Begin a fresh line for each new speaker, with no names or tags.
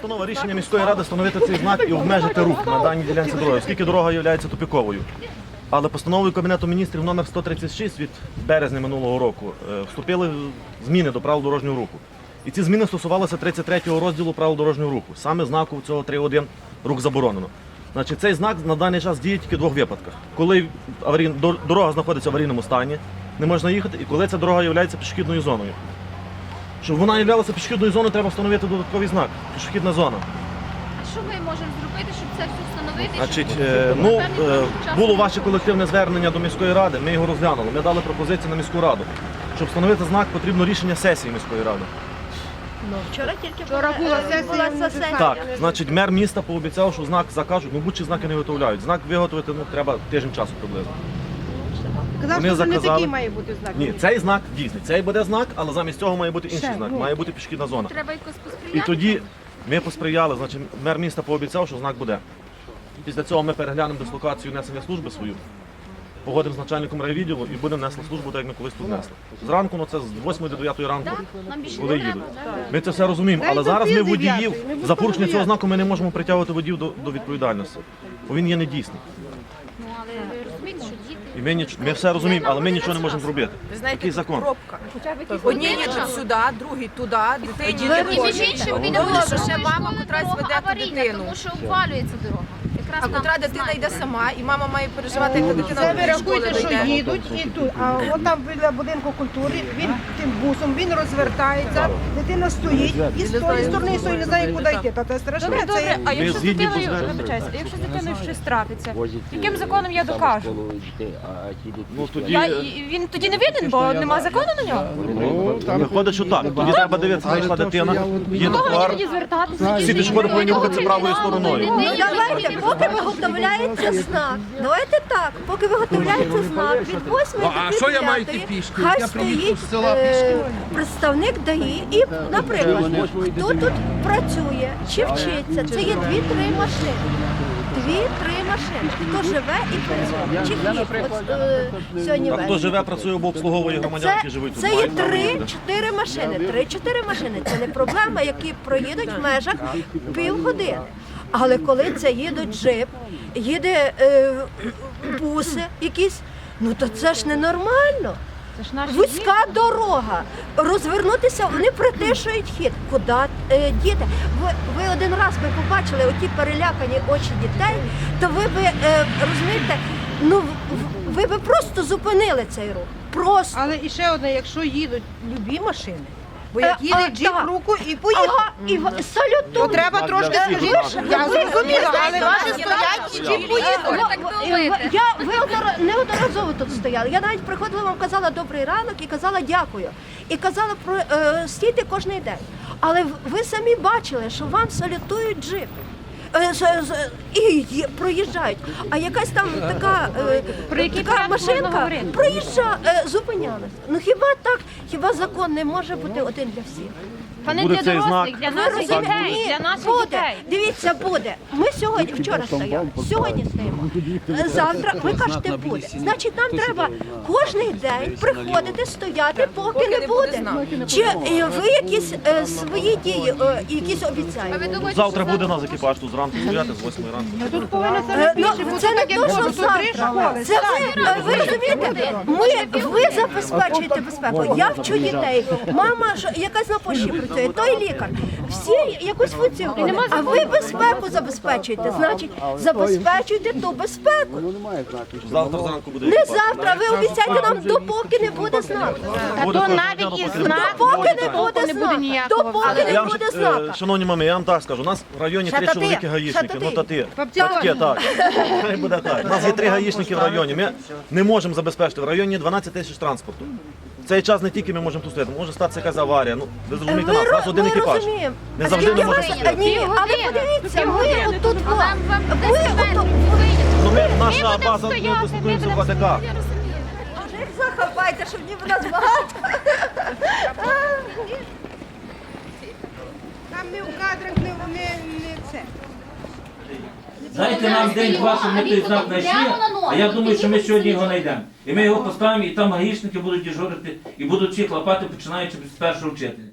Постанова рішення міської ради встановити цей знак і обмежити рух на даній ділянці дороги, оскільки дорога є тупіковою. Але постановою Кабінету міністрів номер 136 від березня минулого року е, вступили зміни до правил дорожнього руху. І ці зміни стосувалися 33-го розділу правил дорожнього руху, саме знаку цього 3.1 рух заборонено. Значить, цей знак на даний час діє тільки в двох випадках. Коли аварій... дорога знаходиться в аварійному стані, не можна їхати, і коли ця дорога є пішохідною зоною. Щоб вона являлася пішохідною зоною, треба встановити додатковий знак пішохідна зона.
А що ми можемо зробити, щоб це все встановити?
Значить,
щоб
е, ну е, було ваше колективне звернення до міської ради. Ми його розглянули. Ми дали пропозиції на міську раду. Щоб встановити знак, потрібно рішення сесії міської ради.
Вчора тільки
Вчора була сесія,
була
вони
сесія.
Так, значить, мер міста пообіцяв, що знак закажуть. Ну будь-чи знаки не виготовляють. Знак виготовити ну треба тиждень часу приблизно.
Казав,
Вони
що це не
заказали.
такий має бути знак.
Ні, цей знак дійсний. Цей буде знак, але замість цього має бути інший
Ще,
знак.
ну.
Має бути пішохідна зона.
Треба якось посприяти.
І тоді ми посприяли, значить, мер міста пообіцяв, що знак буде. Після цього ми переглянемо дислокацію несення служби свою, погодимо з начальником райвідділу і будемо несли службу, так як ми колись тут несли. Зранку, ну це з 8 до 9 ранку,
Так, нам більше
коли
не треба.
їдуть. Ми це все розуміємо, але зараз ми водіїв за порушення цього знаку ми не можемо притягувати водіїв до, до відповідальності, бо він є недійсний.
Ну, але ви розумієте, що діти...
І ми, ніч... ми все розуміємо, але ми нічого не можемо зробити.
Ви знаєте,
Такий закон.
пробка.
Одні
їдуть сюди, другі туди, дитині не
І між іншим, він
говорить,
що
ще мама котра
аварійна,
дитину.
Тому що обвалюється дорога. Якраз
А котра дитина йде сама, і мама має переживати, яка дитина
Це ви
до школи
рахуйте, що
дойде.
їдуть і тут. А от там біля будинку культури, він тим бусом, він розвертається, дитина стоїть і з тої сторони, і не знає, куди йти. Та це страшне.
Добре,
Це
добре, а якщо з
згідні
дитиною, а якщо з дитиною щось трапиться, яким
е,
законом я докажу?
Ну тоді
Я,
е,
і- він тоді не винен, бо нема закону на нього.
виходить, що так. Тоді треба дивитися, знайшла дитина, є
До кого мені тоді звертатися?
Всі пішоходи повинні рухатися правою стороною.
Ну, давайте, поки виготовляється знак. Давайте так, поки виготовляється знак від 8
Ну,
до
а що я маю
9,
йти пішки?
Хай
Я
стоїть
з села
е, представник ДАІ і, наприклад, хто тут працює чи вчиться, це є дві-три машини. Дві-три машини. Хто живе і працює. Чи хліб. От, е, сьогодні
А хто
ввечері.
живе, працює або обслуговує громадян, які живуть тут.
це є
мають право їздити.
три-чотири машини. Три-чотири машини. Це не проблема, які проїдуть в межах півгодини. Але коли це їдуть джип, їде е, буси якісь, ну то це ж ненормально. Вузька дорога. Розвернутися, вони притишують хід. Куди е, діти? Ви, ви один раз би побачили оті перелякані очі дітей, то ви би е, розумієте, ну ви би просто зупинили цей рух. Просто.
Але і ще одне, якщо їдуть любі машини, бо
Е,
як їде
а,
джип
так.
в руку і поїхав.
Ага, і в-
То треба трошки
всіх
скажіть, я зрозуміла, але ваші стоять і джип
Ви так
Е,
думаєте?
Я ви однора- неодноразово тут стояла. Я навіть приходила вам казала добрий ранок і казала дякую. І казала про е, стійте кожний день. Але в- ви самі бачили, що вам салютують джипи. Е, І є- проїжджають. А якась там така, е,
Про який
така
порядок можна
машинка
говорити?
проїжджа, е, зупинялась. Ну хіба так? Хіба закон не може бути один для всіх?
Та не
Буде
для дорослих,
знак.
для наших дітей,
Ні,
для наших
буде.
дітей.
Дивіться, буде. Ми сьогодні вчора стояли, сьогодні стоїмо. Завтра ви кажете буде. Значить, нам треба кожен день приходити, стояти, поки не буде. Чи е, ви якісь е, свої дії е, якісь обіцяєте?
Завтра буде нас екіпаж тут зранку стояти з 8 ранку.
Тут повинно
Е, ну, Це не то, що завтра. Це ви, е, ви розумієте? Ми, ви забезпечуєте безпеку. Я вчу дітей. Мама ж якась на пошті працює, той лікар. Всі якусь функцію виконують. А ви безпеку забезпечуєте. Значить, забезпечуйте ту безпеку.
Ну знаку.
Завтра зранку буде
Не завтра, ви обіцяйте нам, допоки не буде знаку.
Та то навіть і знак,
Допоки не буде знака. Допоки
Я
не
вам,
буде
е,
знака.
шановні мами, я вам так скажу. У нас в районі три
Шатати,
чоловіки гаїшники. Ну тати. Батьки, так. Хай буде так. У нас є три гаїшники в районі. Ми не можемо забезпечити. В районі 12 тисяч транспорту. В цей час не тільки ми можемо тут стояти, може статися якась аварія. Ну, ви зрозумієте нас, у нас один екіпаж.
розуміємо.
Не завжди ми можемо стояти.
Ні, але подивіться, ми отут. Ми
десь
отут.
Ну, ми, наша база, ми
стояти, ми
спілкуємося в
будемо
ВТК.
Може, їх захапайте, щоб ніби нас багато.
Там ми в кадрах не, не, не це.
Дайте нам день два, щоб ми той знак знайшли, а я думаю, що ми сьогодні його знайдемо. І ми його поставимо, і там гаїшники будуть дежурити, і будуть всіх лапати, починаючи з першого вчителя.